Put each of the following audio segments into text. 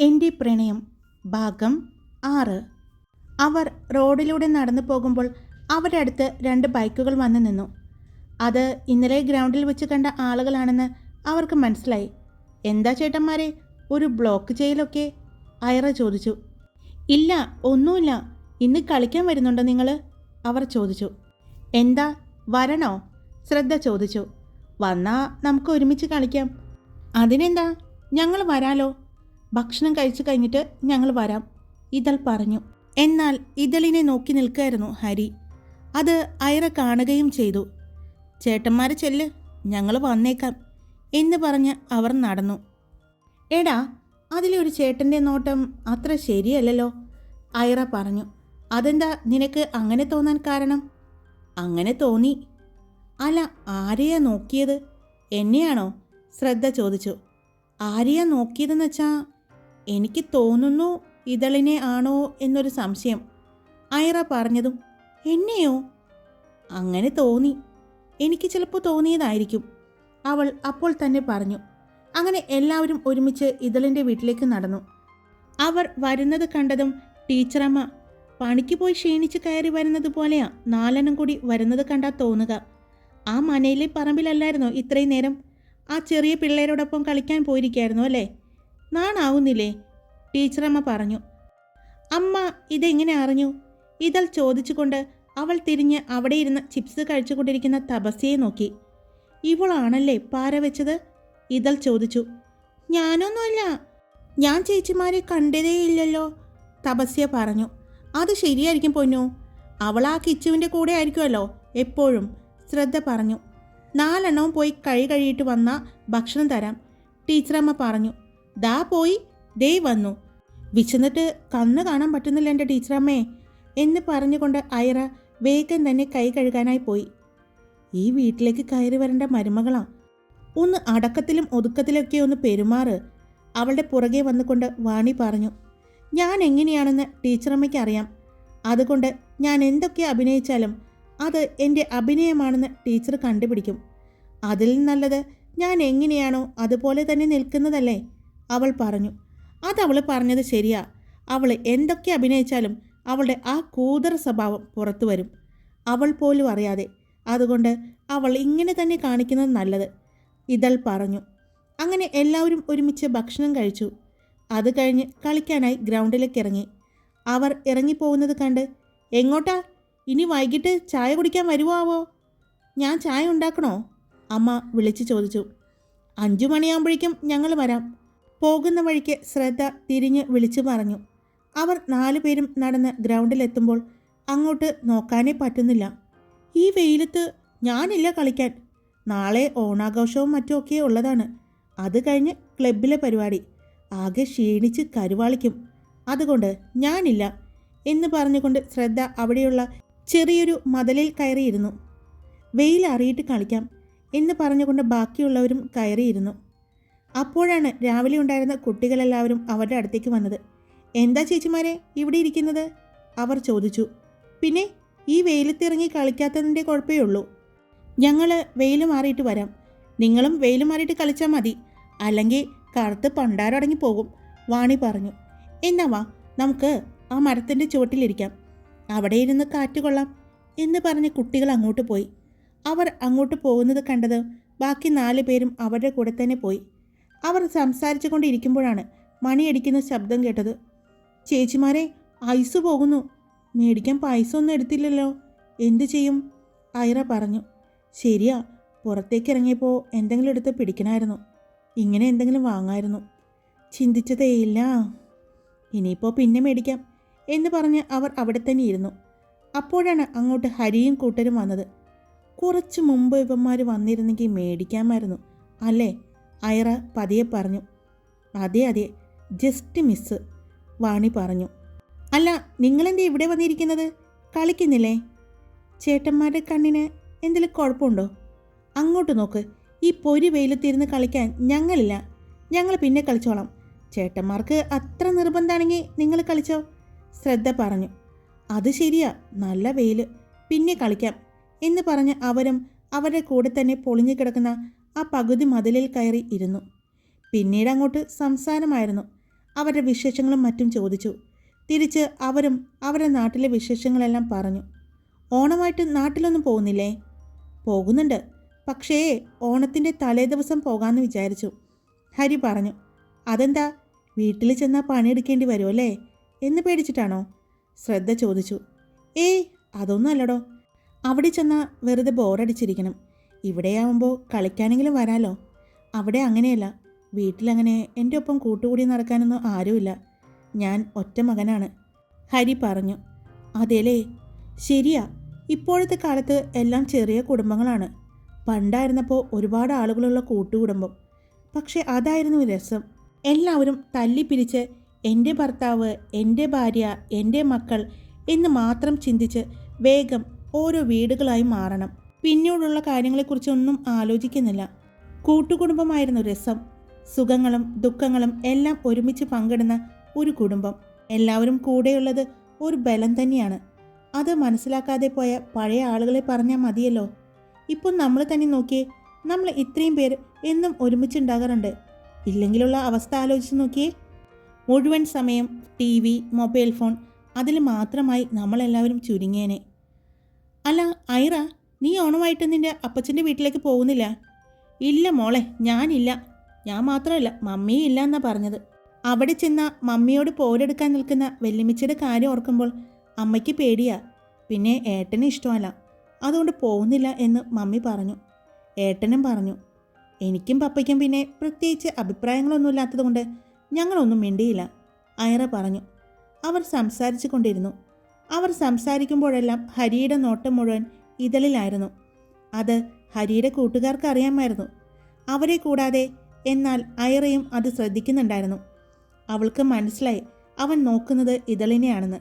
എന്റെ പ്രണയം. ഭാഗം ആറ്. അവർ റോഡിലൂടെ നടന്നു പോകുമ്പോൾ അവരുടെ അടുത്ത് രണ്ട് ബൈക്കുകൾ വന്നു നിന്നു. അത് ഇന്നലെ ഗ്രൗണ്ടിൽ വെച്ച് കണ്ട ആളുകളാണെന്ന് അവർക്ക് മനസ്സിലായി. എന്താ ചേട്ടന്മാരെ? ഒരു ബ്ലോക്ക് ചെയ്യലൊക്കെ അയറ ചോദിച്ചു. ഇല്ല ഒന്നുമില്ല. ഇന്ന് കളിക്കാൻ വരുന്നുണ്ടോ നിങ്ങൾ അവർ ചോദിച്ചു. എന്താ? വരണോ? ശ്രദ്ധ ചോദിച്ചു. വന്നാ നമുക്ക് ഒരുമിച്ച് കളിക്കാം. അതിനെന്താ? ഞങ്ങൾ വരാലോ. ഭക്ഷണം കഴിച്ചു കഴിഞ്ഞിട്ട് ഞങ്ങൾ വരാം ഇതൾ പറഞ്ഞു. എന്നാൽ ഇതളിനെ നോക്കി നിൽക്കായിരുന്നു ഹരി. അത് അയറ കാണുകയും ചെയ്തു. ചേട്ടന്മാർ ചെല്ല് ഞങ്ങൾ വന്നേക്കാം എന്ന് പറഞ്ഞ് അവർ നടന്നു. എടാ അതിലെ ഒരു ചേട്ടന്റെ നോട്ടം അത്ര ശരിയല്ലല്ലോ അയറ പറഞ്ഞു. അതെന്താ നിനക്ക് അങ്ങനെ തോന്നാൻ കാരണം? അങ്ങനെ തോന്നി. അല്ല ആരെയാ നോക്കിയത്? എന്നെയാണോ? ശ്രദ്ധ ചോദിച്ചു. ആരെയാ നോക്കിയതെന്ന് വെച്ചാ എനിക്ക് തോന്നുന്നു ഇതളിനെ ആണോ എന്നൊരു സംശയം. ഐറ പറഞ്ഞതും എന്നെയോ? അങ്ങനെ തോന്നി. എനിക്ക് ചിലപ്പോൾ തോന്നിയതായിരിക്കും. അവൾ അപ്പോൾ തന്നെ പറഞ്ഞു. അങ്ങനെ എല്ലാവരും ഒരുമിച്ച് ഇതളിന്റെ വീട്ടിലേക്ക് നടന്നു. അവർ വരുന്നത് കണ്ടതും ടീച്ചറമ്മ പണിക്ക് പോയി ക്ഷീണിച്ച് കയറി വരുന്നത് പോലെയാ നാലെണ്ണം കൂടി വരുന്നത് കണ്ടാ തോന്നുക. ആ മനയിലെ പറമ്പിലല്ലായിരുന്നോ ഇത്രയും നേരം? ആ ചെറിയ പിള്ളേരോടൊപ്പം കളിക്കാൻ പോയിരിക്കായിരുന്നു അല്ലേ? നാണാവുന്നില്ലേ? ടീച്ചറമ്മ പറഞ്ഞു. അമ്മ ഇതെങ്ങനെ അറിഞ്ഞു? ഇതൽ ചോദിച്ചുകൊണ്ട് അവൾ തിരിഞ്ഞ് അവിടെ ഇരുന്ന് ചിപ്സ് കഴിച്ചുകൊണ്ടിരിക്കുന്ന തപസ്യയെ നോക്കി. ഇവളാണല്ലേ പാര വെച്ചത്? ഇതൽ ചോദിച്ചു. ഞാനൊന്നുമല്ല. ഞാൻ ചേച്ചിമാരെ കണ്ടതേയില്ലല്ലോ. തപസ്യ പറഞ്ഞു. അത് ശരിയായിരിക്കും പൊന്നു. അവൾ ആ കിച്ചുവിന്റെ കൂടെ ആയിരിക്കുമല്ലോ എപ്പോഴും. ശ്രദ്ധ പറഞ്ഞു. നാലെണ്ണവും പോയി കഴി കഴിയിട്ട് വന്ന ഭക്ഷണം തരാം. ടീച്ചറമ്മ പറഞ്ഞു. ദാ പോയി. ദേ വന്നു. വിശന്നിട്ട് കണ്ണ് കാണാൻ പറ്റുന്നില്ല എന്റെ ടീച്ചറമ്മേ. എന്ന് പറഞ്ഞുകൊണ്ട് ഐറ വേഗം തന്നെ കൈ കഴുകാനായി പോയി. ഈ വീട്ടിലേക്ക് കയറി വരേണ്ട മരുമകളാ. ഒന്ന് അടക്കത്തിലും ഒതുക്കത്തിലൊക്കെ ഒന്ന് പെരുമാറ്. അവളുടെ പുറകെ വന്നുകൊണ്ട് വാണി പറഞ്ഞു ഞാൻ എങ്ങനെയാണെന്ന് ടീച്ചറമ്മയ്ക്ക് അറിയാം. അതുകൊണ്ട് ഞാൻ എന്തൊക്കെ അഭിനയിച്ചാലും അത് എന്റെ അഭിനയമാണെന്ന് ടീച്ചർ കണ്ടുപിടിക്കും. അതിൽ നല്ലത് ഞാൻ എങ്ങനെയാണോ അതുപോലെ തന്നെ നിൽക്കുന്നതല്ലേ. അവൾ പറഞ്ഞു അതവൾ പറഞ്ഞത് ശരിയാ. അവൾ എന്തൊക്കെ അഭിനയിച്ചാലും അവളുടെ ആ കൂതറ സ്വഭാവം പുറത്തു വരും. അവൾ പോലും അറിയാതെ. അതുകൊണ്ട് അവൾ ഇങ്ങനെ തന്നെ കാണിക്കുന്നത് നല്ലത്. ഇതൾ പറഞ്ഞു. അങ്ങനെ എല്ലാവരും ഒരുമിച്ച് ഭക്ഷണം കഴിച്ചു. അത് കഴിഞ്ഞ് കളിക്കാനായി ഗ്രൗണ്ടിലേക്ക് ഇറങ്ങി. അവർ ഇറങ്ങിപ്പോകുന്നത് കണ്ട് എങ്ങോട്ടാ? ഇനി വൈകിട്ട് ചായ കുടിക്കാൻ വരുവാവോ ഞാൻ ചായ ഉണ്ടാക്കണോ? അമ്മ വിളിച്ചു ചോദിച്ചു. അഞ്ചു മണിയാകുമ്പോഴേക്കും ഞങ്ങൾ വരാം. പോകുന്ന വഴിക്ക് ശ്രദ്ധ തിരിഞ്ഞ് വിളിച്ചു പറഞ്ഞു. അവർ നാലുപേരും നടന്ന് ഗ്രൗണ്ടിലെത്തുമ്പോൾ അങ്ങോട്ട് നോക്കാനേ പറ്റുന്നില്ല. ഈ വെയിലത്ത് ഞാനില്ല കളിക്കാൻ. നാളെ ഓണാഘോഷവും മറ്റുമൊക്കെ ഉള്ളതാണ്. അത് കഴിഞ്ഞ് ക്ലബിലെ പരിപാടി. ആകെ ക്ഷീണിച്ച് കരുവാളിക്കും. അതുകൊണ്ട് ഞാനില്ല എന്ന് പറഞ്ഞുകൊണ്ട് ശ്രദ്ധ അവിടെയുള്ള ചെറിയൊരു മതലിൽ കയറിയിരുന്നു. വെയിൽ അറിയിട്ട് കളിക്കാം എന്ന് പറഞ്ഞുകൊണ്ട് ബാക്കിയുള്ളവരും കയറിയിരുന്നു. അപ്പോഴാണ് രാവിലെ ഉണ്ടായിരുന്ന കുട്ടികളെല്ലാവരും അവരുടെ അടുത്തേക്ക് വന്നത്. എന്താ ചേച്ചിമാരെ ഇവിടെ ഇരിക്കുന്നത്? അവർ ചോദിച്ചു. പിന്നെ ഈ വെയിലത്തിറങ്ങി കളിക്കാത്തതിന്റെ കുഴപ്പമേ ഉള്ളൂ. ഞങ്ങൾ വെയിൽ മാറിയിട്ട് വരാം. നിങ്ങളും വെയിൽ മാറിയിട്ട് കളിച്ചാൽ മതി. അല്ലെങ്കിൽ കറുത്ത് പണ്ടാരടങ്ങി പോകും വാണി പറഞ്ഞു. എന്നാ വാ നമുക്ക് ആ മരത്തിന്റെ ചുവട്ടിലിരിക്കാം. അവിടെ ഇരുന്ന് കാറ്റ് കൊള്ളാം എന്ന് പറഞ്ഞ് കുട്ടികൾ അങ്ങോട്ട് പോയി. അവർ അങ്ങോട്ട് പോകുന്നത് കണ്ടത് ബാക്കി നാല് പേരും അവരുടെ കൂടെ തന്നെ പോയി. അവർ സംസാരിച്ചു കൊണ്ടിരിക്കുമ്പോഴാണ് മണിയടിക്കുന്ന ശബ്ദം കേട്ടത്. ചേച്ചിമാരെ ഐസ് പോകുന്നു. മേടിക്കാൻ പൈസ ഒന്നും എടുത്തില്ലല്ലോ. എന്തു ചെയ്യും? ഐറ പറഞ്ഞു. ശരിയാ പുറത്തേക്ക് ഇറങ്ങിയപ്പോൾ എന്തെങ്കിലും എടുത്ത് പിടിക്കണമായിരുന്നു ഇങ്ങനെ എന്തെങ്കിലും വാങ്ങായിരുന്നു. ചിന്തിച്ചതേയില്ല ഇനിയിപ്പോൾ പിന്നെ മേടിക്കാം എന്ന് പറഞ്ഞ് അവർ അവിടെ തന്നെ ഇരുന്നു. അപ്പോഴാണ് അങ്ങോട്ട് ഹരിയും കൂട്ടരും വന്നത്. കുറച്ച് മുമ്പ് ഇവന്മാർ വന്നിരുന്നെങ്കിൽ മേടിക്കാമായിരുന്നു. അല്ലേ? ഐറ പതിയെ പറഞ്ഞു. അതെ അതെ. ജസ്റ്റ് മിസ് വാണി പറഞ്ഞു. അല്ല നിങ്ങളെന്താ ഇവിടെ വന്നിരിക്കുന്നത്? കളിക്കുന്നില്ലേ? ചേട്ടന്മാരുടെ കണ്ണിന് എന്തെങ്കിലും കുഴപ്പമുണ്ടോ? അങ്ങോട്ട് നോക്ക്. ഈ പൊരി വെയിലത്തിരുന്ന് കളിക്കാൻ ഞങ്ങളില്ല. ഞങ്ങൾ പിന്നെ കളിച്ചോളാം. ചേട്ടന്മാർക്ക് അത്ര നിർബന്ധമാണെങ്കിൽ നിങ്ങൾ കളിച്ചോ? ശ്രദ്ധ പറഞ്ഞു. അത് ശരിയാ. നല്ല വെയിൽ പിന്നെ കളിക്കാം എന്ന് പറഞ്ഞ് അവരും അവരുടെ കൂടെ തന്നെ പൊളിഞ്ഞു കിടക്കുന്ന ആ പകുതി മതിലിൽ കയറി ഇരുന്നു. പിന്നീട് അങ്ങോട്ട് സംസാരമായിരുന്നു. അവരുടെ വിശേഷങ്ങളും മറ്റും ചോദിച്ചു. തിരിച്ച് അവരും അവരുടെ നാട്ടിലെ വിശേഷങ്ങളെല്ലാം പറഞ്ഞു. ഓണമായിട്ട് നാട്ടിലൊന്നും പോകുന്നില്ലേ? പോകുന്നുണ്ട്. പക്ഷേ ഓണത്തിന്റെ തലേദിവസം പോകാമെന്ന് വിചാരിച്ചു. ഹരി പറഞ്ഞു അതെന്താ? വീട്ടിൽ ചെന്നാൽ പണിയെടുക്കേണ്ടി വരുമല്ലേ എന്ന് പേടിച്ചിട്ടാണോ? ശ്രദ്ധ ചോദിച്ചു. ഏയ് അതൊന്നും അല്ലടോ. അവിടെ ചെന്നാൽ വെറുതെ ബോറടിച്ചിരിക്കണം. ഇവിടെയാവുമ്പോൾ കളിക്കാനെങ്കിലും വരാലോ? അവിടെ അങ്ങനെയല്ല. വീട്ടിലങ്ങനെ എന്റെ ഒപ്പം കൂട്ടുകൂടി നടക്കാനൊന്നും ആരുമില്ല. ഞാൻ ഒറ്റ മകനാണ്. ഹരി പറഞ്ഞു. അതേലേ. ശരിയാ. ഇപ്പോഴത്തെ കാലത്ത് എല്ലാം ചെറിയ കുടുംബങ്ങളാണ്. പണ്ടായിരുന്നപ്പോൾ ഒരുപാട് ആളുകളുള്ള കൂട്ടുകുടുംബം. പക്ഷെ അതായിരുന്നു രസം. എല്ലാവരും തല്ലിപ്പിരിച്ച് എന്റെ ഭർത്താവ് എന്റെ ഭാര്യ എന്റെ മക്കൾ എന്ന് മാത്രം ചിന്തിച്ച് വേഗം ഓരോ വീടുകളായി മാറണം. പിന്നീടുള്ള കാര്യങ്ങളെക്കുറിച്ചൊന്നും ആലോചിക്കുന്നില്ല. കൂട്ടുകുടുംബമായിരുന്നു രസം. സുഖങ്ങളും ദുഃഖങ്ങളും എല്ലാം ഒരുമിച്ച് പങ്കിടുന്ന ഒരു കുടുംബം. എല്ലാവരും കൂടെയുള്ളത് ഒരു ബലം തന്നെയാണ്. അത് മനസ്സിലാക്കാതെ പോയ പഴയ ആളുകളെ പറഞ്ഞാൽ മതിയല്ലോ. ഇപ്പം നമ്മൾ തന്നെ നോക്കിയേ നമ്മൾ ഇത്രയും പേര് എന്നും ഒരുമിച്ചുണ്ടാകാറുണ്ട്. ഇല്ലെങ്കിലുള്ള അവസ്ഥ ആലോചിച്ച് നോക്കിയേ. മുഴുവൻ സമയം ടി വി മൊബൈൽ ഫോൺ അതിൽ മാത്രമായി നമ്മളെല്ലാവരും ചുരുങ്ങിയേനെ. അല്ല ഐറ നീ ഓണമായിട്ട് നിന്റെ അപ്പച്ചന്റെ വീട്ടിലേക്ക് പോകുന്നില്ല? ഇല്ല മോളെ ഞാനില്ല. ഞാൻ മാത്രമല്ല മമ്മിയും ഇല്ല എന്നാ പറഞ്ഞത്. അവിടെ ചെന്ന മമ്മിയോട് പോരെടുക്കാൻ നിൽക്കുന്ന വെല്ലുമിച്ചയുടെ കാര്യം ഓർക്കുമ്പോൾ അമ്മയ്ക്ക് പേടിയാ. പിന്നെ ഏട്ടന് ഇഷ്ടമല്ല. അതുകൊണ്ട് പോകുന്നില്ല എന്ന് മമ്മി പറഞ്ഞു. ഏട്ടനും പറഞ്ഞു എനിക്കും പപ്പയ്ക്കും പിന്നെ പ്രത്യേകിച്ച് അഭിപ്രായങ്ങളൊന്നും ഇല്ലാത്തതുകൊണ്ട് ഞങ്ങളൊന്നും മിണ്ടിയില്ല. ഐറ പറഞ്ഞു. അവർ സംസാരിച്ചു കൊണ്ടിരുന്നു. അവർ സംസാരിക്കുമ്പോഴെല്ലാം ഹരിയുടെ നോട്ടം മുഴുവൻ ഇതളിലായിരുന്നു. അത് ഹരിയുടെ കൂട്ടുകാർക്ക് അറിയാമായിരുന്നു അവരെ കൂടാതെ എന്നാൽ ഐറയും അത് ശ്രദ്ധിക്കുന്നുണ്ടായിരുന്നു. അവൾക്ക് മനസ്സിലായി അവൻ നോക്കുന്നത് ഇതളിനെയാണെന്ന്.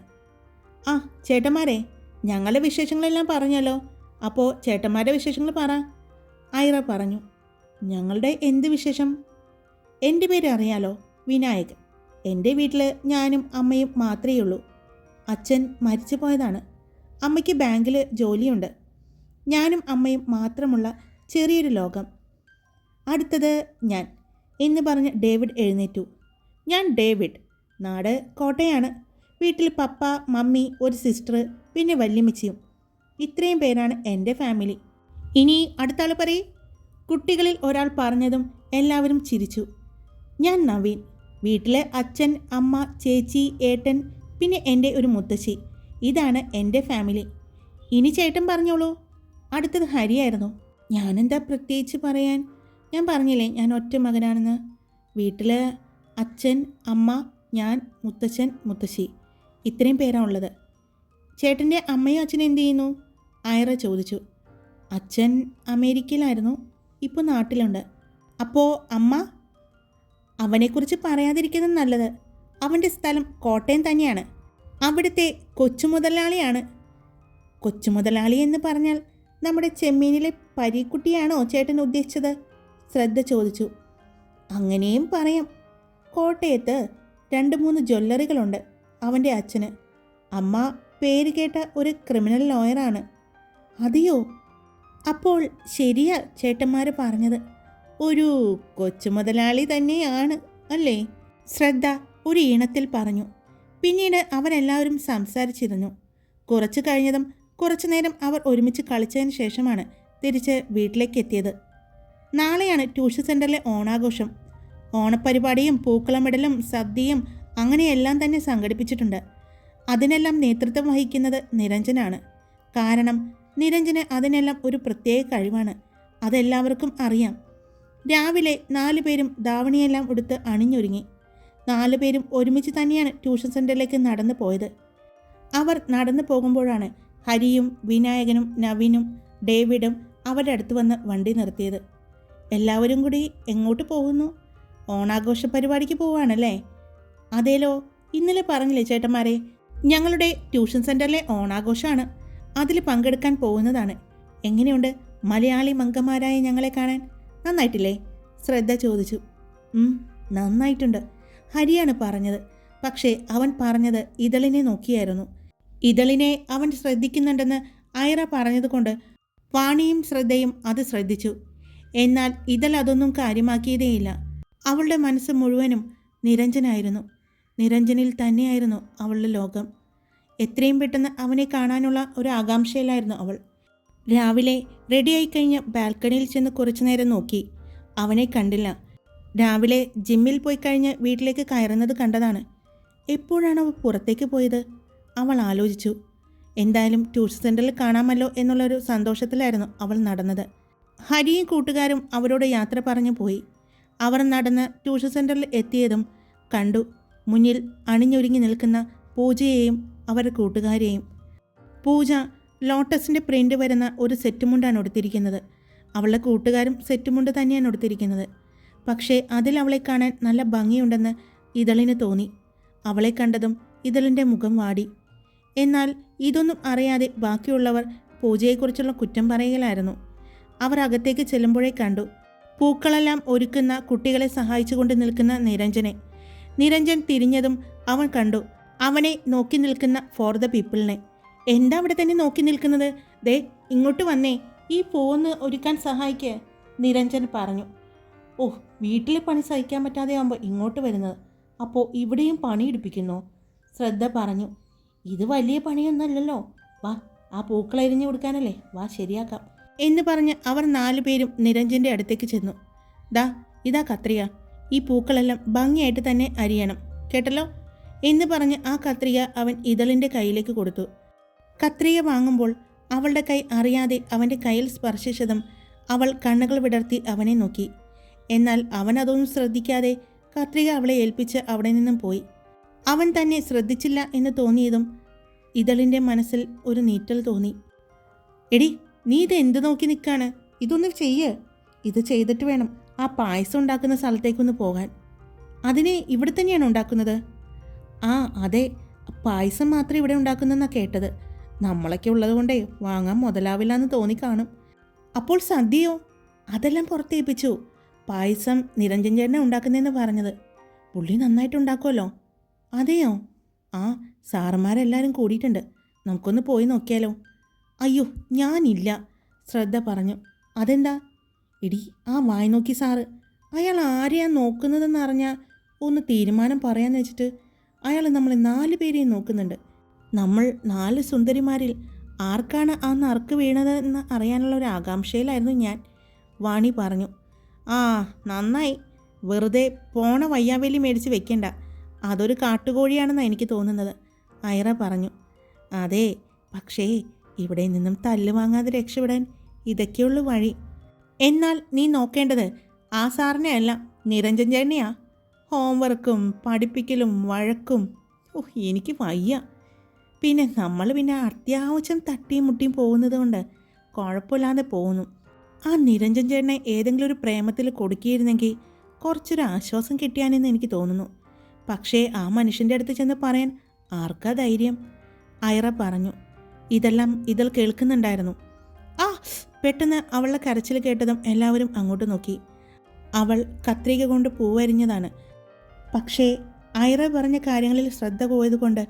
ആ ചേട്ടന്മാരെ ഞങ്ങളുടെ വിശേഷങ്ങളെല്ലാം പറഞ്ഞല്ലോ. അപ്പോൾ ചേട്ടന്മാരുടെ വിശേഷങ്ങൾ പറ. ഐറ പറഞ്ഞു ഞങ്ങളുടെ എന്ത് വിശേഷം? എന്റെ പേര് അറിയാലോ വിനായകൻ. എന്റെ വീട്ടിൽ ഞാനും അമ്മയും മാത്രമേ ഉള്ളൂ അച്ഛൻ മരിച്ചു പോയതാണ് അമ്മയ്ക്ക് ബാങ്കിൽ ജോലിയുണ്ട്. ഞാനും അമ്മയും മാത്രമുള്ള ചെറിയൊരു ലോകം. അടുത്തത് ഞാൻ എന്ന് പറഞ്ഞ് ഡേവിഡ് എഴുന്നേറ്റു. ഞാൻ ഡേവിഡ്. നാട് കോട്ടയാണ്. വീട്ടിൽ പപ്പ മമ്മി ഒരു സിസ്റ്റർ പിന്നെ വല്യമ്മച്ചിയും. ഇത്രയും പേരാണ് എന്റെ ഫാമിലി. ഇനി അടുത്ത ആൾ പറയേ. കുട്ടികളിൽ ഒരാൾ പറഞ്ഞതും എല്ലാവരും ചിരിച്ചു. ഞാൻ നവീൻ. വീട്ടിലെ അച്ഛൻ അമ്മ ചേച്ചി ഏട്ടൻ പിന്നെ എന്റെ ഒരു മുത്തശ്ശി. ഇതാണ് എന്റെ ഫാമിലി. ഇനി ചേട്ടൻ പറഞ്ഞോളൂ. അടുത്തത് ഹരിയായിരുന്നു. ഞാനെന്താ പ്രത്യേകിച്ച് പറയാൻ? ഞാൻ പറഞ്ഞില്ലേ ഞാൻ ഒറ്റ മകനാണെന്ന്. വീട്ടിൽ അച്ഛൻ അമ്മ ഞാൻ മുത്തച്ഛൻ മുത്തശ്ശി. ഇത്രയും പേരാണ് ഉള്ളത്. ചേട്ടന്റെ അമ്മയും അച്ഛനും എന്ത് ചെയ്യുന്നു? ആയറ ചോദിച്ചു. അച്ഛൻ അമേരിക്കയിലായിരുന്നു ഇപ്പോൾ നാട്ടിലുണ്ട്. അപ്പോൾ അമ്മ? അവനെക്കുറിച്ച് പറയാതിരിക്കുന്നത് നല്ലത്. അവന്റെ സ്ഥലം കോട്ടയം തന്നെയാണ്. അവിടുത്തെ കൊച്ചുമുതലാളിയാണ്. കൊച്ചുമുതലാളി എന്ന് പറഞ്ഞാൽ നമ്മുടെ ചെമ്മീനിലെ പരീക്കുട്ടിയാണോ ചേട്ടൻ ഉദ്ദേശിച്ചത്? ശ്രദ്ധ ചോദിച്ചു. അങ്ങനെയും പറയാം. കോട്ടയത്ത് രണ്ട് മൂന്ന് ജ്വല്ലറികളുണ്ട് അവന്റെ അച്ഛന്. അമ്മ പേര് കേട്ട ഒരു ക്രിമിനൽ ലോയറാണ്. അതെയോ? അപ്പോൾ ശരിയാ ചേട്ടന്മാർ പറഞ്ഞത്. ഒരു കൊച്ചുമുതലാളി തന്നെയാണ് അല്ലേ? ശ്രദ്ധ ഒരു ഈണത്തിൽ പറഞ്ഞു. പിന്നീട് അവരെല്ലാവരും സംസാരിച്ചിരുന്നു. കുറച്ചു കഴിഞ്ഞതും കുറച്ചു നേരം അവർ ഒരുമിച്ച് കളിച്ചതിന് ശേഷമാണ് തിരിച്ച് വീട്ടിലേക്ക് എത്തിയത് നാളെയാണ് ട്യൂഷൻ സെന്ററിലെ ഓണാഘോഷം. ഓണപ്പരിപാടിയും പൂക്കളമിടലും സദ്യയും അങ്ങനെയെല്ലാം തന്നെ സംഘടിപ്പിച്ചിട്ടുണ്ട്. അതിനെല്ലാം നേതൃത്വം വഹിക്കുന്നത് നിരഞ്ജനാണ്. കാരണം നിരഞ്ജന് അതിനെല്ലാം ഒരു പ്രത്യേക കഴിവാണ്. അതെല്ലാവർക്കും അറിയാം. രാവിലെ നാലു പേരും ധാവണിയെല്ലാം ഉടുത്ത് അണിഞ്ഞൊരുങ്ങി. നാലു പേരും ഒരുമിച്ച് തന്നെയാണ് ട്യൂഷൻ സെന്ററിലേക്ക് നടന്നു പോയത്. അവർ നടന്നു പോകുമ്പോഴാണ് ഹരിയും വിനായകനും നവീനും ഡേവിഡും അവരുടെ അടുത്ത് വന്ന് വണ്ടി നിർത്തിയത്. എല്ലാവരും കൂടി എങ്ങോട്ട് പോകുന്നു? ഓണാഘോഷ പരിപാടിക്ക് പോവാണല്ലേ അതേലോ ഇന്നലെ പറഞ്ഞില്ലേ ചേട്ടന്മാരെ ഞങ്ങളുടെ ട്യൂഷൻ സെന്ററിലെ ഓണാഘോഷമാണ്. അതിൽ പങ്കെടുക്കാൻ പോകുന്നതാണ്. എങ്ങനെയുണ്ട് മലയാളി മങ്കന്മാരായ ഞങ്ങളെ കാണാൻ? നന്നായിട്ടില്ലേ? ശ്രദ്ധ ചോദിച്ചു. നന്നായിട്ടുണ്ട്. ഹരിയാണ് പറഞ്ഞത്. പക്ഷേ അവൻ പറഞ്ഞത് ഇതളിനെ നോക്കിയായിരുന്നു. ഇതളിനെ അവൻ ശ്രദ്ധിക്കുന്നുണ്ടെന്ന് ഐറ പറഞ്ഞതുകൊണ്ട് വാണിയും ശ്രദ്ധയും അത് ശ്രദ്ധിച്ചു. എന്നാൽ ഇതൾ അതൊന്നും കാര്യമാക്കിയതേയില്ല. അവളുടെ മനസ്സ് മുഴുവനും നിരഞ്ജനായിരുന്നു. നിരഞ്ജനിൽ തന്നെയായിരുന്നു അവളുടെ ലോകം. എത്രയും പെട്ടെന്ന് അവനെ കാണാനുള്ള ഒരു ആകാംക്ഷയിലായിരുന്നു അവൾ. രാവിലെ റെഡിയായി കഴിഞ്ഞ് ബാൽക്കണിയിൽ ചെന്ന് കുറച്ചു നേരം നോക്കി. അവനെ കണ്ടില്ല. രാവിലെ ജിമ്മിൽ പോയി കഴിഞ്ഞ് വീട്ടിലേക്ക് കയറുന്നത് കണ്ടതാണ്. എപ്പോഴാണ് അവൾ പുറത്തേക്ക് പോയത്? അവൾ ആലോചിച്ചു. എന്തായാലും ട്യൂഷൻ സെന്ററിൽ കാണാമല്ലോ എന്നുള്ളൊരു സന്തോഷത്തിലായിരുന്നു അവൾ നടന്നത്. ഹരിയും കൂട്ടുകാരും അവരോട് യാത്ര പറഞ്ഞു പോയി. അവർ നടന്ന് ട്യൂഷൻ സെന്ററിൽ എത്തിയതും കണ്ടു. മുന്നിൽ അണിഞ്ഞൊരുങ്ങി നിൽക്കുന്ന പൂജയെയും അവരുടെ കൂട്ടുകാരെയും. പൂജ ലോട്ടസിന്റെ പ്രിന്റ് വരുന്ന ഒരു സെറ്റ് മുണ്ടാണ് ഉടുത്തിരിക്കുന്നത്. അവളുടെ കൂട്ടുകാരും സെറ്റ് മുണ്ട് തന്നെയാണ് ഉടുത്തിരിക്കുന്നത്. പക്ഷേ അതിൽ അവളെ കാണാൻ നല്ല ഭംഗിയുണ്ടെന്ന് ഇതളിന് തോന്നി. അവളെ കണ്ടതും ഇതളിന്റെ മുഖം വാടി. എന്നാൽ ഇതൊന്നും അറിയാതെ ബാക്കിയുള്ളവർ പൂജയെക്കുറിച്ചുള്ള കുറ്റം പറയുകയായിരുന്നു അവർ അകത്തേക്ക് ചെല്ലുമ്പോഴേ കണ്ടു. പൂക്കളെല്ലാം ഒരുക്കുന്ന കുട്ടികളെ സഹായിച്ചുകൊണ്ട് നിൽക്കുന്ന നിരഞ്ജനെ. നിരഞ്ജൻ തിരിഞ്ഞതും അവൻ കണ്ടു. അവനെ നോക്കി നിൽക്കുന്ന ഫോർ ദ പീപ്പിളിനെ. എന്താ അവിടെ തന്നെ നോക്കി നിൽക്കുന്നത്? ദേ ഇങ്ങോട്ട് വന്നേ. ഈ പോന്ന് ഒരുക്കാൻ സഹായിക്കേ നിരഞ്ജൻ പറഞ്ഞു. ഓഹ് വീട്ടിലെ പണി സഹിക്കാൻ പറ്റാതെ ആകുമ്പോൾ ഇങ്ങോട്ട് വരുന്നത്. അപ്പോൾ ഇവിടെയും പണിയെടുപ്പിക്കുന്നു. ശ്രദ്ധ പറഞ്ഞു. ഇത് വലിയ പണിയൊന്നല്ലല്ലോ വാ ആ പൂക്കൾ എരിഞ്ഞു കൊടുക്കാനല്ലേ. വാ ശരിയാക്കാം. എന്ന് പറഞ്ഞ് അവർ നാലു പേരും നിരഞ്ജന്റെ അടുത്തേക്ക് ചെന്നു. ദാ ഇതാ കത്രിക. ഈ പൂക്കളെല്ലാം ഭംഗിയായിട്ട് തന്നെ അരിയണം. കേട്ടല്ലോ? എന്ന് പറഞ്ഞ് ആ കത്രിക അവൻ ഇതളിന്റെ കയ്യിലേക്ക് കൊടുത്തു. കത്രിക വാങ്ങുമ്പോൾ അവളുടെ കൈ അറിയാതെ അവന്റെ കയ്യിൽ സ്പർശിച്ചതും അവൾ കണ്ണുകൾ വിടർത്തി അവനെ നോക്കി. എന്നാൽ അവൻ അതൊന്നും ശ്രദ്ധിക്കാതെ കത്രിക അവളെ ഏൽപ്പിച്ച് അവിടെ നിന്നും പോയി. അവൻ തന്നെ ശ്രദ്ധിച്ചില്ല എന്ന് തോന്നിയതും ഇതളിന്റെ മനസ്സിൽ ഒരു നീറ്റൽ തോന്നി. എടി നീ ഇത് എന്ത് നോക്കി നിൽക്കാണ്? ഇതൊന്ന് ചെയ്യ്. ഇത് ചെയ്തിട്ട് വേണം ആ പായസം ഉണ്ടാക്കുന്ന സ്ഥലത്തേക്കൊന്ന് പോകാൻ. അതിനെ ഇവിടെ തന്നെയാണ് ഉണ്ടാക്കുന്നത്? ആ അതെ. പായസം മാത്രം ഇവിടെ ഉണ്ടാക്കുന്നെന്നാണ് കേട്ടത്. നമ്മളൊക്കെ ഉള്ളതുകൊണ്ടേ വാങ്ങാൻ മുതലാവില്ല എന്ന് തോന്നിക്കാണും അപ്പോൾ സദ്യയോ അതെല്ലാം പുറത്തേപ്പിച്ചു. പായസം നിരഞ്ജൻ ചേട്ടനെ ഉണ്ടാക്കുന്നതെന്ന് പറഞ്ഞത്. പുള്ളി നന്നായിട്ട് ഉണ്ടാക്കുമല്ലോ അതെയോ? ആ സാറന്മാരെല്ലാവരും കൂടിയിട്ടുണ്ട്. നമുക്കൊന്ന് പോയി നോക്കിയാലോ. അയ്യോ ഞാനില്ല. ശ്രദ്ധ പറഞ്ഞു. അതെന്താ? എടി ആ വായി നോക്കി സാറ്. അയാൾ ആരെയാ നോക്കുന്നതെന്ന് അറിഞ്ഞാൽ ഒന്ന് തീരുമാനം പറയാന്ന് വെച്ചിട്ട് അയാൾ നമ്മളെ നാല് പേരെയും നോക്കുന്നുണ്ട്. നമ്മൾ നാല് സുന്ദരിമാരിൽ ആർക്കാണ് ആ നറുക്ക് വീണതെന്ന് അറിയാനുള്ള ഒരു ആകാംക്ഷയിലായിരുന്നു ഞാൻ. വാണി പറഞ്ഞു. ആ നന്നായി. വെറുതെ പോണ വയ്യാവേലി മേടിച്ച് വെക്കണ്ട. അതൊരു കാട്ടുകോഴിയാണെന്നാണ് എനിക്ക് തോന്നുന്നത്. ഐറ പറഞ്ഞു അതെ പക്ഷേ ഇവിടെ നിന്നും തല്ല് വാങ്ങാതെ രക്ഷപ്പെടാൻ ഇതൊക്കെയുള്ളു വഴി. എന്നാൽ നീ നോക്കേണ്ടത് ആ സാറിനെ അല്ല നിരഞ്ജൻ ചേട്ടനെയാ. ഹോംവർക്കും പഠിപ്പിക്കലും വഴക്കും ഓ എനിക്ക് വയ്യ. പിന്നെ നമ്മൾ പിന്നെ അത്യാവശ്യം തട്ടിയും മുട്ടിയും പോകുന്നത് കൊണ്ട് കുഴപ്പമില്ലാതെ പോകുന്നു. ആ നിരഞ്ജൻ ചേട്ടനെ ഏതെങ്കിലും ഒരു പ്രേമത്തിൽ കൊടുക്കിയിരുന്നെങ്കിൽ കുറച്ചൊരു ആശ്വാസം കിട്ടിയാനെന്ന് എനിക്ക് തോന്നുന്നു. പക്ഷേ ആ മനുഷ്യന്റെ അടുത്ത് ചെന്ന് പറയാൻ ആർക്കാ ധൈര്യം? ഐറ പറഞ്ഞു. ഇതെല്ലാം ഇതിൽ കേൾക്കുന്നുണ്ടായിരുന്നു. ആ പെട്ടെന്ന് അവളുടെ കരച്ചിൽ കേട്ടതും എല്ലാവരും അങ്ങോട്ട് നോക്കി. അവൾ കത്രിക കൊണ്ട് പൂവരിഞ്ഞതാണ്. പക്ഷേ ഐറ പറഞ്ഞ കാര്യങ്ങളിൽ ശ്രദ്ധ പോയതുകൊണ്ട്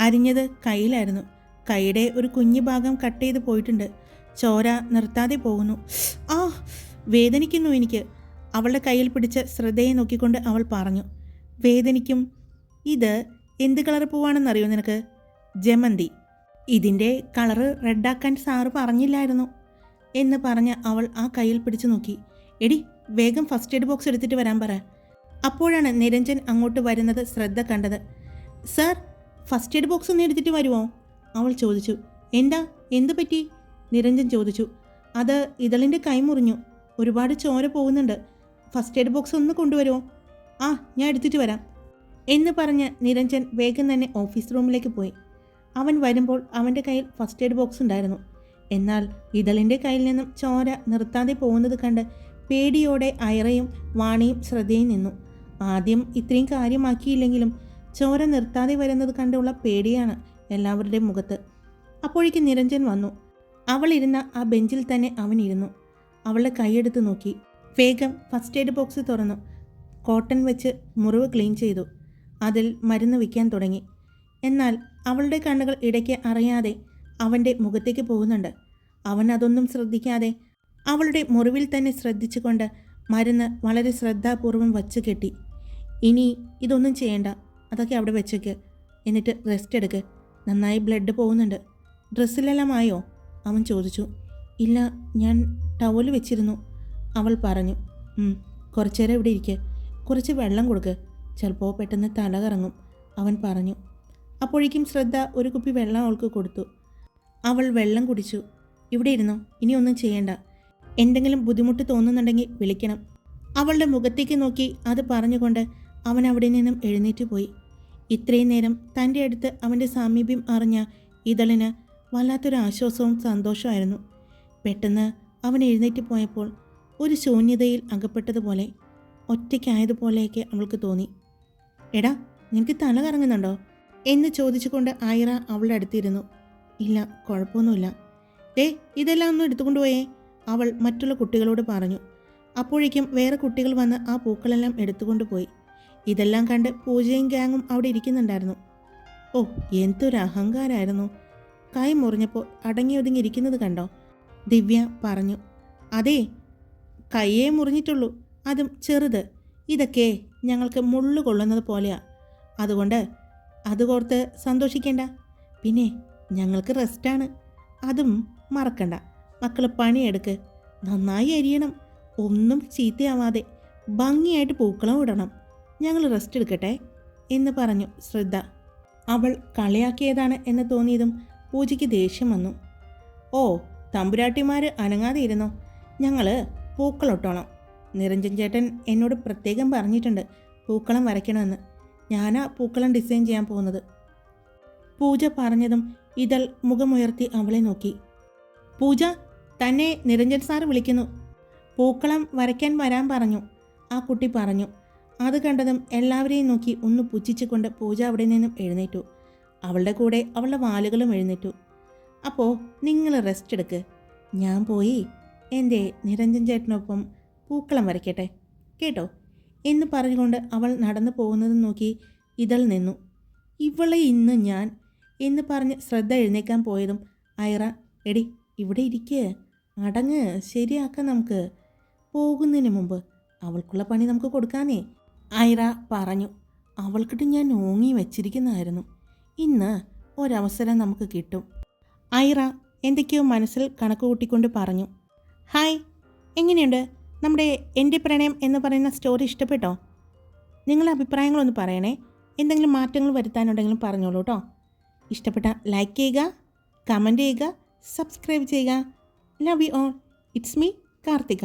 അരിഞ്ഞത് കയ്യിലായിരുന്നു. കൈയുടെ ഒരു കുഞ്ഞു ഭാഗം കട്ട് ചെയ്ത് പോയിട്ടുണ്ട്. ചോര നിർത്താതെ പോകുന്നു. ആ വേദനിക്കുന്നു എനിക്ക്. അവളുടെ കയ്യിൽ പിടിച്ച് ശ്രദ്ധയെ നോക്കിക്കൊണ്ട് അവൾ പറഞ്ഞു. വേദനിക്കും. ഇത് എന്ത് കളർ പൂവാണെന്നറിയോ നിനക്ക്? ജമന്തി. ഇതിന്റെ കളറ് റെഡാക്കാൻ സാറ് പറഞ്ഞില്ലായിരുന്നു. എന്ന് പറഞ്ഞ് അവൾ ആ കയ്യിൽ പിടിച്ചു നോക്കി. എടി വേഗം ഫസ്റ്റ് എയ്ഡ് ബോക്സ് എടുത്തിട്ട് വരാൻ പറ. അപ്പോഴാണ് നിരഞ്ജൻ അങ്ങോട്ട് വരുന്നത് ശ്രദ്ധ കണ്ടത്. സാർ ഫസ്റ്റ് എയ്ഡ് ബോക്സ് ഒന്ന് എടുത്തിട്ട് വരുമോ അവൾ ചോദിച്ചു. എന്താ? എന്തു പറ്റി? നിരഞ്ജൻ ചോദിച്ചു. അത് ഇതളിന്റെ കൈ മുറിഞ്ഞു. ഒരുപാട് ചോര പോകുന്നുണ്ട്. ഫസ്റ്റ് എയ്ഡ് ബോക്സ് ഒന്ന് കൊണ്ടുവരുമോ ആ ഞാൻ എടുത്തിട്ട് വരാം. എന്ന് പറഞ്ഞ് നിരഞ്ജൻ വേഗം തന്നെ ഓഫീസ് റൂമിലേക്ക് പോയി. അവൻ വരുമ്പോൾ അവന്റെ കയ്യിൽ ഫസ്റ്റ് എയ്ഡ് ബോക്സ് ഉണ്ടായിരുന്നു. എന്നാൽ ഇതളിന്റെ കയ്യിൽ നിന്നും ചോര നിർത്താതെ പോകുന്നത് കണ്ട് പേടിയോടെ അയറയും വാണിയും ശ്രദ്ധയും നിന്നു. ആദ്യം ഇത്രയും കാര്യമാക്കിയില്ലെങ്കിലും ചോര നിർത്താതെ വരുന്നത് കണ്ടുള്ള പേടിയാണ് എല്ലാവരുടെയും മുഖത്ത്. അപ്പോഴേക്ക് നിരഞ്ജൻ വന്നു. അവളിരുന്ന ആ ബെഞ്ചിൽ തന്നെ അവൻ ഇരുന്നു. അവളുടെ കൈയെടുത്ത് നോക്കി. വേഗം ഫസ്റ്റ് എയ്ഡ് ബോക്സ് തുറന്നു. കോട്ടൺ വെച്ച് മുറിവ് ക്ലീൻ ചെയ്തു. അതിൽ മരുന്ന് വയ്ക്കാൻ തുടങ്ങി. എന്നാൽ അവളുടെ കണ്ണുകൾ ഇടയ്ക്ക് അറിയാതെ അവന്റെ മുഖത്തേക്ക് പോകുന്നുണ്ട്. അവൻ അതൊന്നും ശ്രദ്ധിക്കാതെ അവളുടെ മുറിവിൽ തന്നെ ശ്രദ്ധിച്ചുകൊണ്ട് മരുന്ന് വളരെ ശ്രദ്ധാപൂർവം വച്ച് കെട്ടി. ഇനി ഇതൊന്നും ചെയ്യേണ്ട. അതൊക്കെ അവിടെ വെച്ചേക്ക്. എന്നിട്ട് റെസ്റ്റ് എടുക്ക്. നന്നായി ബ്ലഡ് പോകുന്നുണ്ട്. ഡ്രസ്സിലെല്ലാം ആയോ? അവൻ ചോദിച്ചു. ഇല്ല ഞാൻ ടവൽ വെച്ചിരുന്നു. അവൾ പറഞ്ഞു. "ഉം, കുറച്ചേരം ഇവിടെ ഇരിക്കെ. കുറച്ച് വെള്ളം കൊടുക്ക്. ചിലപ്പോൾ പെട്ടെന്ന് തല കറങ്ങും അവൻ പറഞ്ഞു. അപ്പോഴേക്കും ശ്രദ്ധ ഒരു കുപ്പി വെള്ളം അവൾക്ക് കൊടുത്തു. അവൾ വെള്ളം കുടിച്ചു. ഇവിടെ ഇരുന്നോ ഇനി ഒന്നും ചെയ്യണ്ട. എന്തെങ്കിലും ബുദ്ധിമുട്ട് തോന്നുന്നുണ്ടെങ്കിൽ വിളിക്കണം. അവളുടെ മുഖത്തേക്ക് നോക്കി അത് പറഞ്ഞുകൊണ്ട് അവൻ അവിടെ നിന്നും എഴുന്നേറ്റ് പോയി. ഇത്രയും നേരം തന്റെ അടുത്ത് അവന്റെ സാമീപ്യം അറിഞ്ഞ ഇതളിന് വല്ലാത്തൊരു ആശ്വാസവും സന്തോഷമായിരുന്നു പെട്ടെന്ന് അവൻ എഴുന്നേറ്റ് പോയപ്പോൾ ഒരു ശൂന്യതയിൽ അകപ്പെട്ടതുപോലെ ഒറ്റയ്ക്കായതുപോലെയൊക്കെ അവൾക്ക് തോന്നി. എടാ നിനക്ക് തല കറങ്ങുന്നുണ്ടോ? എന്ന് ചോദിച്ചുകൊണ്ട് ആയിറ അവളുടെ അടുത്തിരുന്നു. ഇല്ല കുഴപ്പമൊന്നുമില്ല. ദേ ഇതെല്ലാം ഒന്ന് എടുത്തുകൊണ്ടുപോയേ അവൾ മറ്റുള്ള കുട്ടികളോട് പറഞ്ഞു. അപ്പോഴേക്കും വേറെ കുട്ടികൾ വന്ന് ആ പൂക്കളെല്ലാം എടുത്തുകൊണ്ടുപോയി ഇതെല്ലാം കണ്ട് പൂജയും ഗ്യാങ്ങും അവിടെ ഇരിക്കുന്നുണ്ടായിരുന്നു. ഓ എന്തൊരു അഹങ്കാരായിരുന്നു. കൈ മുറിഞ്ഞപ്പോൾ അടങ്ങി ഒതുങ്ങി ഇരിക്കുന്നത് കണ്ടോ? ദിവ്യ പറഞ്ഞു. അതേ കയ്യേ മുറിഞ്ഞിട്ടുള്ളൂ. അതും ചെറുത്. ഇതൊക്കെ ഞങ്ങൾക്ക് മുള്ളു കൊള്ളുന്നത് പോലെയാ. അതുകൊണ്ട് അത് കോർത്ത് സന്തോഷിക്കേണ്ട. പിന്നെ ഞങ്ങൾക്ക് റെസ്റ്റാണ്. അതും മറക്കണ്ട. മക്കൾ പണിയെടുക്ക്. നന്നായി അരിയണം. ഒന്നും ചീത്തയാവാതെ ഭംഗിയായിട്ട് പൂക്കളം ഇടണം. ഞങ്ങൾ റെസ്റ്റ് എടുക്കട്ടെ എന്ന് പറഞ്ഞു ശ്രദ്ധ. അവൾ കളിയാക്കിയതാണ് എന്ന് തോന്നിയതും പൂജയ്ക്ക് ദേഷ്യം വന്നു. ഓ തമ്പുരാട്ടിമാർ അനങ്ങാതെ ഇരുന്നോ? ഞങ്ങൾ പൂക്കളൊട്ടോണം. നിരഞ്ജൻ ചേട്ടൻ എന്നോട് പ്രത്യേകം പറഞ്ഞിട്ടുണ്ട് പൂക്കളം വരയ്ക്കണമെന്ന്. ഞാനാ പൂക്കളം ഡിസൈൻ ചെയ്യാൻ പോകുന്നത്. പൂജ പറഞ്ഞതും ഇതൾ മുഖമുയർത്തി അവളെ നോക്കി. പൂജ തന്നെ നിരഞ്ജൻ സാർ വിളിക്കുന്നു. പൂക്കളം വരയ്ക്കാൻ വരാൻ പറഞ്ഞു. ആ കുട്ടി പറഞ്ഞു. അത് കണ്ടതും എല്ലാവരെയും നോക്കി ഒന്ന് പുച്ഛിച്ചുകൊണ്ട് പൂജ അവിടെ നിന്നും എഴുന്നേറ്റു. അവളുടെ കൂടെ അവളുടെ വാലുകളും എഴുന്നേറ്റു. അപ്പോൾ നിങ്ങൾ റെസ്റ്റ് എടുക്ക്. ഞാൻ പോയി. എന്റെ നിരഞ്ജൻ ചേട്ടനൊപ്പം പൂക്കളം വരയ്ക്കട്ടെ. കേട്ടോ? എന്ന് പറഞ്ഞുകൊണ്ട് അവൾ നടന്നു പോകുന്നത് നോക്കി ഇതൾ നിന്നു. ഇവളെ ഇന്ന് ഞാൻ എന്ന് പറഞ്ഞ് ശ്രദ്ധ എഴുന്നേക്കാൻ പോയതും ഐറ എടി ഇവിടെ ഇരിക്കുക അടങ്ങ്. ശരിയാക്കാം നമുക്ക്. പോകുന്നതിന് മുമ്പ് അവൾക്കുള്ള പണി നമുക്ക് കൊടുക്കാനേ. ഐറ പറഞ്ഞു. അവൾക്കിട്ട് ഞാൻ ഓങ്ങി വെച്ചിരിക്കുന്നതായിരുന്നു. ഇന്ന് ഒരവസരം നമുക്ക് കിട്ടും. ഐറ എന്തൊക്കെയോ മനസ്സിൽ കണക്ക് കൂട്ടിക്കൊണ്ട് പറഞ്ഞു. ഹായ്. എങ്ങനെയുണ്ട്? നമ്മുടെ എന്റെ പ്രണയം എന്ന് പറയുന്ന സ്റ്റോറി ഇഷ്ടപ്പെട്ടോ? നിങ്ങളുടെ അഭിപ്രായങ്ങളൊന്ന് പറയണേ. എന്തെങ്കിലും മാറ്റങ്ങൾ വരുത്താനുണ്ടെങ്കിലും പറഞ്ഞോളൂ കേട്ടോ. ഇഷ്ടപ്പെട്ട ലൈക്ക് ചെയ്യുക കമന്റ് ചെയ്യുക സബ്സ്ക്രൈബ് ചെയ്യുക. Love you all it's me Karthika.